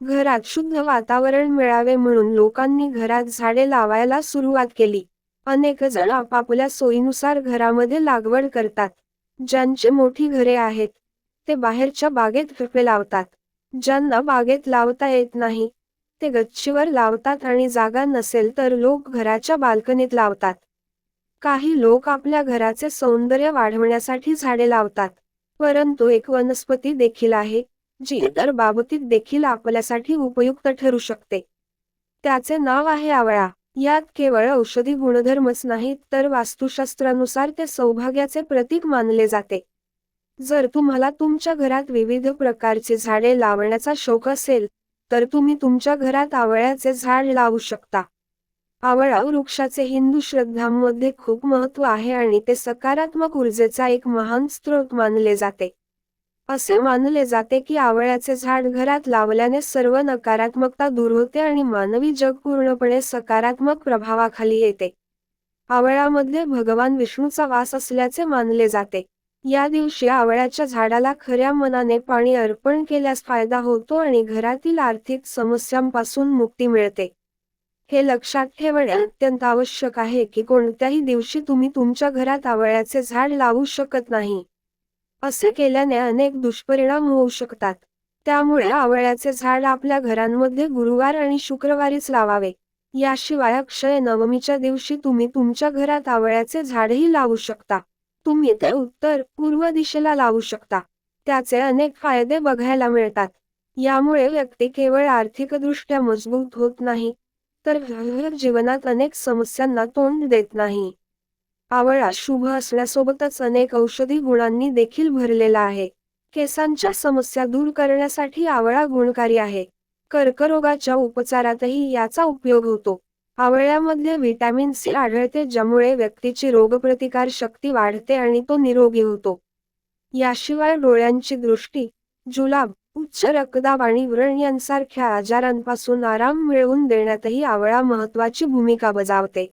घरात शुद्ध वातावरण मिळावे म्हणून लोकांनी घरात झाडे लावायला सुरुवात केली. अनेक जण आपापल्या सोयीनुसार घरामध्ये लागवड करतात. ज्यांचे मोठी घरे आहेत ते बाहेरच्या बागेत रोपे लावतात. ज्यांना बागेत लावता येत नाही ते गच्चीवर लावतात आणि जागा नसेल तर लोक घराच्या बाल्कनीत लावतात. काही लोक आपल्या घराचे सौंदर्य वाढवण्यासाठी झाडे लावतात परंतु एक वनस्पती देखील आहे जी इतर बाबतीत देखील आपल्यासाठी उपयुक्त ठरू शकते. त्याचे नाव आहे आवळा. यात केवळ औषधी गुणधर्मच नाहीत तर वास्तुशास्त्रानुसार ते सौभाग्याचे प्रतीक मानले जाते. जर तुम्हाला तुमच्या घरात विविध प्रकारची झाडे लावण्याचा शौक असेल तर तुम्ही तुमच्या घरात आवळ्याचे झाड लावू शकता. आवळा वृक्षाचे हिंदू श्रद्धांमध्ये खूप महत्त्व आहे आणि ते सकारात्मक ऊर्जेचा एक महान स्रोत मानले जाते. असे मानले जाते की आवळ्याचे झाड घरात लावल्याने सर्व नकारात्मकता दूर होते आणि मानवी जग पूर्णपणे सकारात्मक प्रभावाखाली येते. आवळ्यामध्ये भगवान विष्णूचा वास असल्याचे मानले जाते. या दिवशी आवळ्याच्या झाडाला खऱ्या मनाने पाणी अर्पण केल्यास फायदा होतो आणि घरातील आर्थिक समस्यांपासून मुक्ती मिळते. हे लक्षात ठेवणे अत्यंत आवश्यक आहे की कोणत्याही दिवशी तुम्ही तुमच्या घरात आवळ्याचे झाड लावू शकत नाही. असे केल्याने अनेक दुष्परिणाम होऊ शकतात. त्यामुळे आवळ्याचे झाड आपल्या घरांमध्ये गुरुवार आणि शुक्रवारीच लावावे. याशिवाय अक्षय नवमीच्या दिवशी तुम्ही तुमच्या घरात आवळ्याचे झाडही लावू शकता. तुम्ही ते उत्तर पूर्व दिशेला लावू शकता. त्याचे अनेक फायदे बघायला मिळतात. यामुळे व्यक्ती केवळ आर्थिकदृष्ट्या मजबूत होत नाही तर जीवनात अनेक समस्यांना तोंड देत नाही. आवळा शुभ असण्यासोबतच अनेक औषधी गुणांनी देखील भरलेला आहे. केसांच्या समस्या दूर करण्यासाठी आवळा गुणकारी आहे. कर्करोगाच्या उपचारातही याचा उपयोग होतो. आवळ्यामध्ये व्हिटॅमिन सी आढळते ज्यामुळे व्यक्तीची रोगप्रतिकार शक्ती वाढते आणि तो निरोगी होतो. याशिवाय डोळ्यांची दृष्टी जुलाब उच्च रक्तदाब आणि व्रण यांसारख्या आजारांपासून आराम मिळवून देण्यातही आवळा महत्वाची भूमिका बजावते.